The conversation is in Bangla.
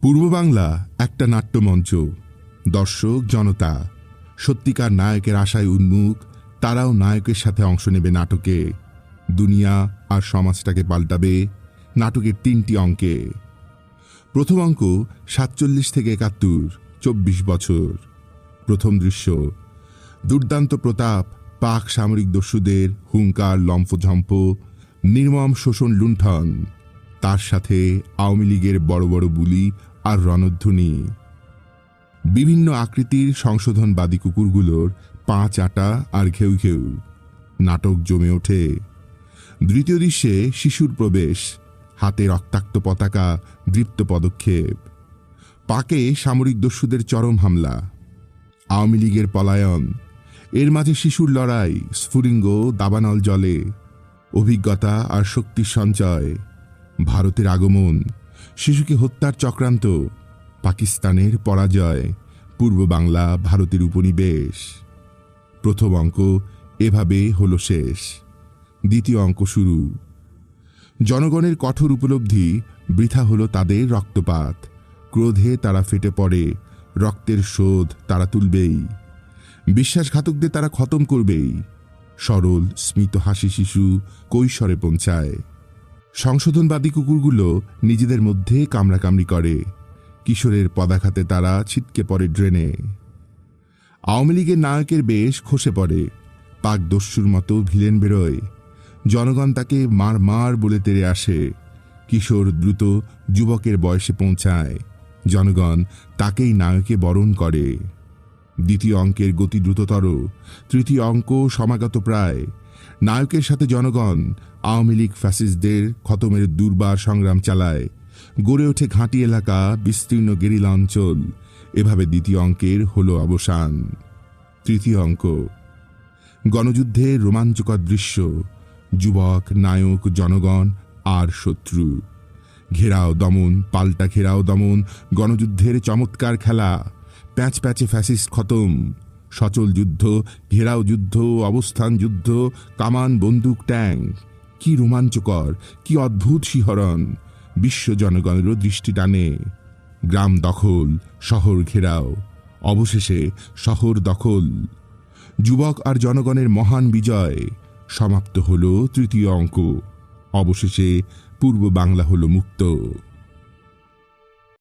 পূর্ব বাংলা একটা নাট্যমঞ্চ। দর্শক, জনতা, সত্যিকার নায়কের আশায় উন্মুখ, তারাও নায়কের সাথে অংশ নেবে নাটকে। দুনিয়া আর সমাজটাকে পাল্টাবে নাটকের তিনটি অঙ্কে। প্রথম অঙ্ক সাতচল্লিশ থেকে একাত্তর, চব্বিশ বছর। প্রথম দৃশ্য, দুর্দান্ত প্রতাপ, পাক সামরিক দস্যুদের হুঙ্কার, লম্ফঝম্প, নির্মম শোষণ লুণ্ঠন। তার সাথে আওয়ামী লীগের বড় বড় বুলি আর রণধ্বনি। বিভিন্ন আকৃতির সংশোধনবাদী কুকুরগুলোর পাঁচ আটা আর ঘেউ ঘেউ। নাটক জমে ওঠে। দ্বিতীয় দৃশ্যে শিশুর প্রবেশ। হাতে রক্তাক্ত পতাকা, দৃপ্ত পদক্ষেপ। পাকে সামরিক দস্যুদের চরম হামলা। আওয়ামী লীগের পলায়ন। এর মাঝে শিশুর লড়াই, স্ফুলিঙ্গ, দাবানল জলে। অভিজ্ঞতা আর শক্তির সঞ্চয়। ভারতের আগমন। শিশুকে হত্যার চক্রান্ত, পাকিস্তানের পরাজয়, পূর্ব বাংলা, ভারতের উপনিবেশ। প্রথম অঙ্ক এভাবে হলো শেষ। দ্বিতীয় অঙ্ক শুরু। জনগণের কঠোর উপলব্ধি, বৃথা হলো তাদের রক্তপাত। ক্রোধে তারা ফেটে পড়ে, রক্তের শোধ তারা তুলবেই। বিশ্বাসঘাতকদের তারা খতম করবেই। সরল, স্মিত হাসি শিশু কৈশরে পৌঁছায়। সংশোধনবাদী কুকুরগুলো নিজেদের মধ্যে কামড়াকামড়ি করে। কিশোরের পদাঘাতে তারা ছিটকে পড়ে ড্রেনে। আওয়ামী লীগের নায়কের বেশ খসে পড়ে। পাক দস্যুর মতো ভিলেন বেরোয়। জনগণ তাকে মার মার বলে তেড়ে আসে। কিশোর দ্রুত যুবকের বয়সে পৌঁছায়। জনগণ তাকেই নায়কে বরণ করে। দ্বিতীয় অঙ্কের গতি দ্রুততর। তৃতীয় অঙ্ক সমাগত প্রায়। নায়কের সাথে জনগণ আওয়ামী লীগ ফ্যাসিস্টদের খতমের দুর্বার সংগ্রাম চালায়। গড়ে ওঠে ঘাঁটি এলাকা, বিস্তীর্ণ গেরিলা অঞ্চল। এভাবে দ্বিতীয় অঙ্কের হলো অবসান। তৃতীয় অঙ্ক। গণযুদ্ধের রোমাঞ্চকর দৃশ্য। যুবক, নায়ক, জনগণ আর শত্রু। ঘেরাও দমন, পাল্টা ঘেরাও দমন, গণযুদ্ধের চমৎকার খেলা। প্যাঁচ প্যাঁচে ফ্যাসিস্ট খতম। সচল যুদ্ধ, ঘেরাও যুদ্ধ, অবস্থান যুদ্ধ, কামান, বন্দুক, ট্যাঙ্ক। কি রোমাঞ্চকর, কি অদ্ভুত শিহরণ। বিশ্ব জনগণেরও দৃষ্টি টানে। গ্রাম দখল, শহর ঘেরাও। অবশেষে শহর দখল। যুবক আর জনগণের মহান বিজয় সমাপ্ত হল তৃতীয় অঙ্ক। অবশেষে পূর্ব বাংলা হল মুক্ত।